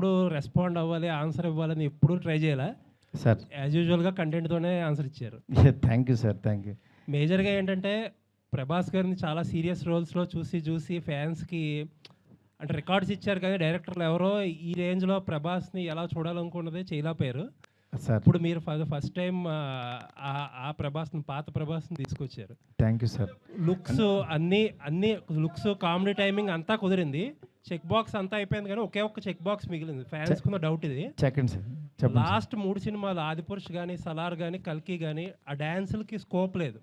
ఎప్పుడు రెస్పాండ్ అవ్వాలి ఆన్సర్ ఇవ్వాలని ఎప్పుడు ట్రై చేయాలి? సార్ యాజ్ యూజువల్గా కంటెంట్తోనే ఆన్సర్ ఇచ్చారు. Thank you sir thank you మేజర్గా ఏంటంటే ప్రభాస్ గారిని చాలా సీరియస్ రోల్స్లో చూసి చూసి ఫ్యాన్స్కి అంటే రికార్డ్స్ ఇచ్చారు కానీ డైరెక్టర్లు ఎవరో ఈ రేంజ్లో ప్రభాస్ని ఎలా చూడాలనుకున్నదే చేయలేకపోయారు. సార్ ఇప్పుడు మీరు ఫస్ట్ టైం ఆ ప్రభాస్ని పాత ప్రభాస్ని తీసుకొచ్చారు. థ్యాంక్ యూ సార్ లుక్స్ అన్ని అన్ని లుక్స్ కామెడీ టైమింగ్ అంతా కుదిరింది. చెక్ బాక్స్ అంతా అయిపోయింది కానీ ఒకే ఒక్క చెక్ బాక్స్ మిగిలింది. ఫ్యాన్స్ కున్న డౌట్ ఇది. Second sir. లాస్ట్ మూడు సినిమాలు ఆదిపురుష్ కానీ సలార్ కానీ కల్కి కానీ ఆ డ్యాన్సులకి స్కోప్ లేదు.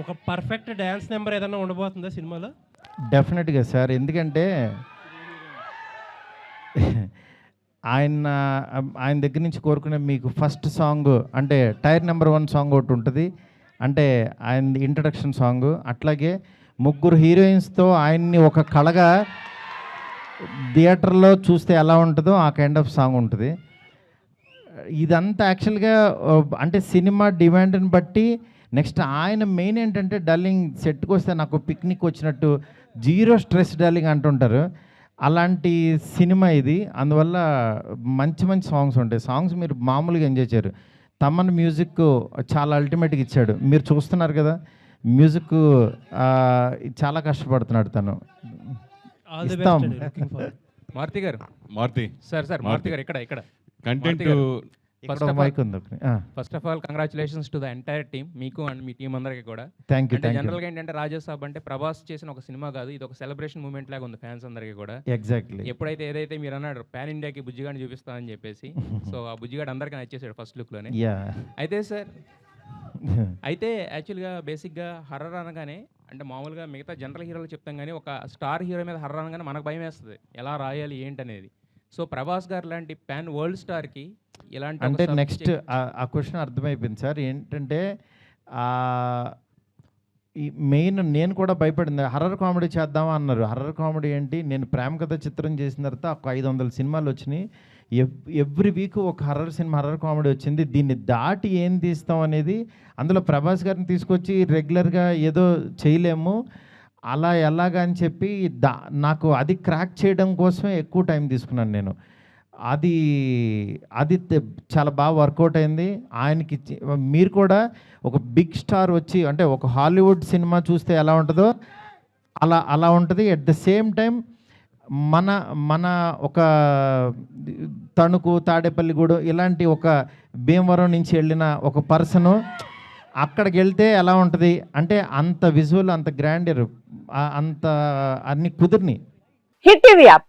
ఒక పర్ఫెక్ట్ డ్యాన్స్ నెంబర్ ఏదైనా ఉండబోతుందా సినిమాలో? డెఫినెట్గా సార్. ఎందుకంటే ఆయన ఆయన దగ్గర నుంచి కోరుకునే మీకు ఫస్ట్ సాంగ్ అంటే టైర్ నెంబర్ వన్ సాంగ్ ఒకటి ఉంటుంది. అంటే ఆయన ఇంట్రడక్షన్ సాంగ్ అట్లాగే ముగ్గురు హీరోయిన్స్తో ఆయన్ని ఒక కళగా థియేటర్లో చూస్తే ఎలా ఉంటుందో ఆ కైండ్ ఆఫ్ సాంగ్ ఉంటుంది. ఇదంతా యాక్చువల్గా అంటే సినిమా డిమాండ్ని బట్టి నెక్స్ట్ ఆయన మెయిన్ ఏంటంటే డల్లింగ్ సెట్కి వస్తే నాకు పిక్నిక్ వచ్చినట్టు జీరో స్ట్రెస్ డల్లింగ్ అంటుంటారు. అలాంటి సినిమా ఇది. అందువల్ల మంచి మంచి సాంగ్స్ ఉంటాయి. సాంగ్స్ మీరు మామూలుగా ఎంజాయ్ చేయరు. తమన్ మ్యూజిక్ చాలా అల్టిమేట్గా ఇచ్చాడు. మీరు చూస్తున్నారు కదా మ్యూజిక్ చాలా కష్టపడుతున్నాడు తను. All the looking for Maruthi గారు. మారుతి. Sir sir Maruthi. గారు ఇక్కడ ఇక్కడ. కంటెంట్ of all- మైక్ ఉంది first of all congratulations to the entire team మీకు అండ్ మీ టీం అందరికీ కూడా. థ్యాంక్ యూ జనరల్గా ఏంటంటే రాజాసాబ్ అంటే ప్రభాస్ చేసిన ఒక సినిమా కాదు ఇది ఒక సెలబ్రేషన్ మూమెంట్ లాగా ఉంది ఫ్యాన్స్ అందరికీ కూడా. ఎగ్జాక్ట్లీ ఎప్పుడైతే ఏదైతే మీరు అన్నాడు పాన్ ఇండియాకి బుజ్జిగాడిని చూపిస్తానని చెప్పేసి సో ఆ బుజ్జిగాడు అందరికీ నచ్చేసాడు ఫస్ట్ లుక్లోనే యా అయితే సార్ అయితే యాక్చువల్గా బేసిక్గా హర్రర్ అనగానే అంటే మామూలుగా మిగతా జనరల్ హీరోలు చెప్తాం కానీ ఒక స్టార్ హీరో మీద హర్రర్ అనగానే మనకు భయం వేస్తుంది. ఎలా రాయాలి ఏంటి అనేది సో ప్రభాస్ గారు లాంటి పాన్ వరల్డ్ స్టార్కి ఇలాంటి అంటే నెక్స్ట్ ఆ క్వశ్చన్ అర్థమైపోయింది సార్. ఏంటంటే ఈ మెయిన్ నేను కూడా భయపడింది. హర్రర్ కామెడీ చేద్దామా అన్నారు. హర్రర్ కామెడీ ఏంటి? నేను ప్రేమ కథ చిత్రం చేసిన తర్వాత ఒక ఐదు వందల సినిమాలు వచ్చినాయి. ఎవ్రీ వీక్ ఒక హర్రర్ సినిమా హర్రర్ కామెడీ వచ్చింది. దీన్ని దాటి ఏం తీస్తాం అనేది అందులో ప్రభాస్ గారిని తీసుకొచ్చి రెగ్యులర్గా ఏదో చేయలేము. అలా ఎలాగా అని చెప్పి దా నాకు అది క్రాక్ చేయడం కోసమే ఎక్కువ టైం తీసుకున్నాను నేను. అది అది చాలా బాగా వర్కౌట్ అయింది. ఆయనకి మీరు కూడా ఒక బిగ్ స్టార్ వచ్చి అంటే ఒక హాలీవుడ్ సినిమా చూస్తే ఎలా ఉంటుందో అలా అలా ఉంటుంది. ఎట్ ద సేమ్ టైం మన మన ఒక తణుకు తాడేపల్లిగూడు ఇలాంటి ఒక భీమవరం నుంచి వెళ్ళిన ఒక పర్సను అక్కడికి వెళ్తే ఎలా ఉంటుంది? అంటే అంత విజువల్ అంత గ్రాండర్ అంత అన్ని కుదిరిని హిట్ టీవీ యాప్